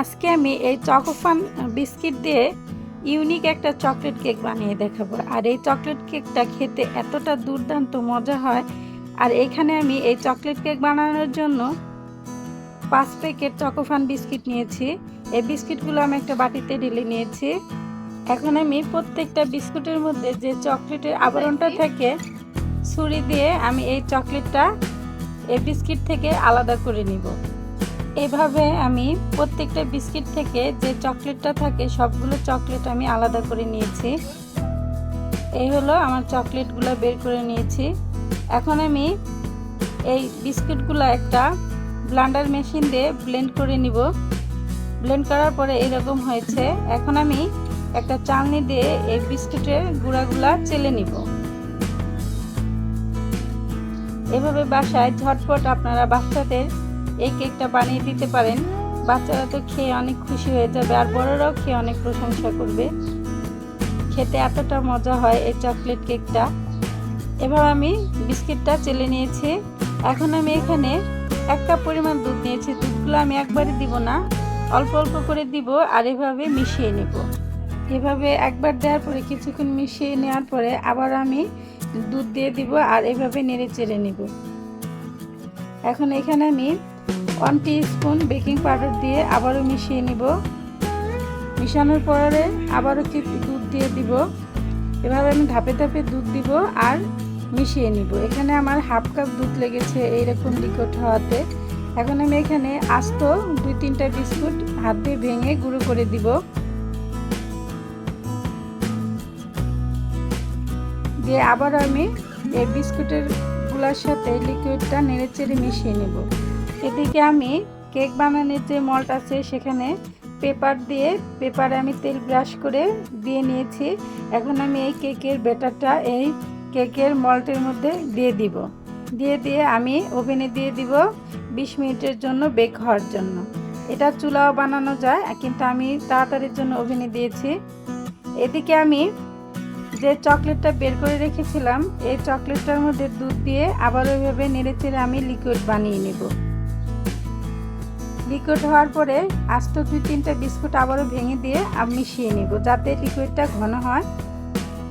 আজকে আমি এই চকোফান বিস্কিট দিয়ে ইউনিক একটা চকলেট কেক বানিয়ে দেখাবো। আর এই চকলেট কেকটা খেতে এতটা দুর্দান্ত মজা হয়। আর এখানে আমি এই চকলেট কেক বানানোর জন্য পাঁচ প্যাকেট চকোফান বিস্কিট নিয়েছি। এই বিস্কিটগুলো আমি একটা বাটিতে ঢেলে নিয়েছি। এখন আমি প্রত্যেকটা বিস্কুটের মধ্যে যে চকলেটের আবরণটা থাকে, ছুরি দিয়ে আমি এই চকলেটটা এই বিস্কিট থেকে আলাদা করে নিব। এভাবে আমি প্রত্যেকটা বিস্কিট থেকে যে চকলেটটা থাকে, সবগুলো চকলেট আমি আলাদা করে নিয়েছি। এই হলো আমার চকলেটগুলো বের করে নিয়েছি। এখন আমি এই বিস্কিটগুলো একটা ব্লান্ডার মেশিন দিয়ে ব্লেন্ড করে নিব। ব্লেন্ড করার পরে এরকম হয়েছে। এখন আমি একটা চালনি দিয়ে এই বিস্কুটের গুঁড়াগুলা চেলে নিব। এভাবে বাসায় ঝটপট আপনারা বাচ্চাদের এই কেকটা বানিয়ে দিতে পারেন। বাচ্চারা তো খেয়ে অনেক খুশি হয়ে যাবে আর বড়রাও খেয়ে অনেক প্রশংসা করবে। খেতে এতটা মজা হয় এই চকলেট কেকটা। এভাবে আমি বিস্কিটটা চেলে নিয়েছি। এখন আমি এখানে এক কাপ পরিমাণ দুধ নিয়েছি। দুধগুলো আমি একবারে দিব না, অল্প অল্প করে দিব আর এভাবে মিশিয়ে নেব। এভাবে একবার দেওয়ার পরে কিছুক্ষণ মিশিয়ে নেওয়ার পরে আবার আমি দুধ দিয়ে দিব আর এভাবে নেড়ে চেড়ে নেব। এখন এখানে আমি ওয়ান স্পুন বেকিং পাউডার দিয়ে আবারও মিশিয়ে নিব। মিশানোর পরে আবারও দুধ দিয়ে দিব। এভাবে আমি ধাপে ধাপে দুধ দিব আর মিশিয়ে নিব। এখানে আমার হাফ কাপ দুধ লেগেছে এইরকম লিকুইড হওয়াতে। এখন আমি এখানে আস্ত দুই তিনটা বিস্কুট হাত দিয়ে ভেঙে গুঁড়ো করে দিব। দিয়ে আবার আমি এই বিস্কুটেরগুলার সাথে লিকুইডটা নেড়ে চেড়ে মিশিয়ে নেব। এদিকে আমি কেক বানানোর যে মল্ট আছে সেখানে পেপার দিয়ে, পেপারে আমি তেল ব্রাশ করে দিয়ে নিয়েছি। এখন আমি এই কেকের ব্যাটারটা, এই কেকের মল্টের মধ্যে দিয়ে দিব। দিয়ে দিয়ে আমি ওভেনে দিয়ে দিব বিশ মিনিটের জন্য বেক হওয়ার জন্য। এটা চুলাও বানানো যায়, কিন্তু আমি তাড়াতাড়ির জন্য ওভেনে দিয়েছি। এদিকে আমি যে চকলেটটা বের করে রেখেছিলাম, এই চকলেটটার মধ্যে দুধ দিয়ে আবার ওইভাবে নেড়ে চেড়ে আমি লিকুইড বানিয়ে নেব। লিকুইড হওয়ার পরে আস্ত দুই তিনটা বিস্কুট আবারও ভেঙে দিয়ে আমি মিশিয়ে নেব, যাতে লিকুইডটা ঘন হয়।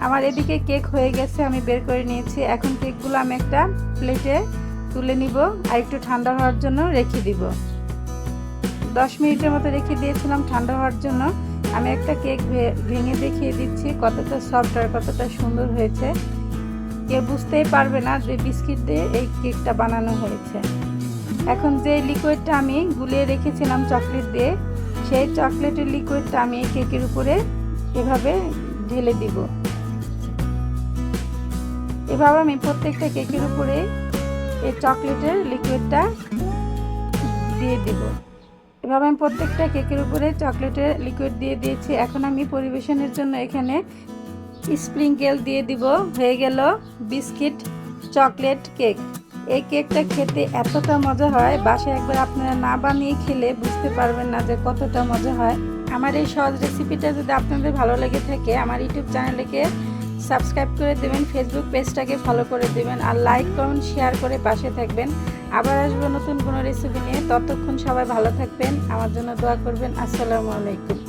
আমার এদিকে কেক হয়ে গেছে, আমি বের করে নিয়েছি। এখন কেকগুলো আমি একটা প্লেটে তুলে নিব আর একটু ঠান্ডা হওয়ার জন্য রেখে দিব। দশ মিনিটের মতো রেখে দিয়েছিলাম ঠান্ডা হওয়ার জন্য। আমি একটা কেক ভেঙে দেখিয়ে দিচ্ছি, কতটা সফট আর কতটা সুন্দর হয়েছে। কেউ বুঝতেই পারবে না যে বিস্কিট দিয়ে এই কেকটা বানানো হয়েছে। এখন যে লিকুইডটা আমি গুলিয়ে রেখেছিলাম চকলেট দিয়ে, সেই চকলেটের লিকুইডটা আমি কেকের উপরে এভাবে ঢেলে দিব। এভাবে আমি প্রত্যেকটা কেকের উপরে এই চকলেটের লিকুইডটা দিয়ে দিব। এভাবে আমি প্রত্যেকটা কেকের উপরে চকলেটের লিকুইড দিয়ে দিয়েছি। এখন আমি পরিবেশনের জন্য এখানে স্প্রিঙ্কেল দিয়ে দিব। হয়ে গেল বিস্কিট চকলেট কেক এই কেকটা খেতে এতটা মজা হয়, বাসায় একবার আপনারা না বানিয়ে খেলে বুঝতে পারবেন না যে কতটা মজা হয়। আমার এই সহজ রেসিপিটা যদি আপনাদের ভালো লেগে থাকে, আমার ইউটিউব চ্যানেলকে সাবস্ক্রাইব করে দেবেন ফেসবুক পেজটাকে ফলো করে দেবেন আর লাইক কমেন্ট শেয়ার করে পাশে থাকবেন। আবার আসব নতুন কোনো রেসিপি নিয়ে। ততক্ষণ সবাই ভালো থাকবেন। আমার জন্য দোয়া করবেন। আসসালামু আলাইকুম।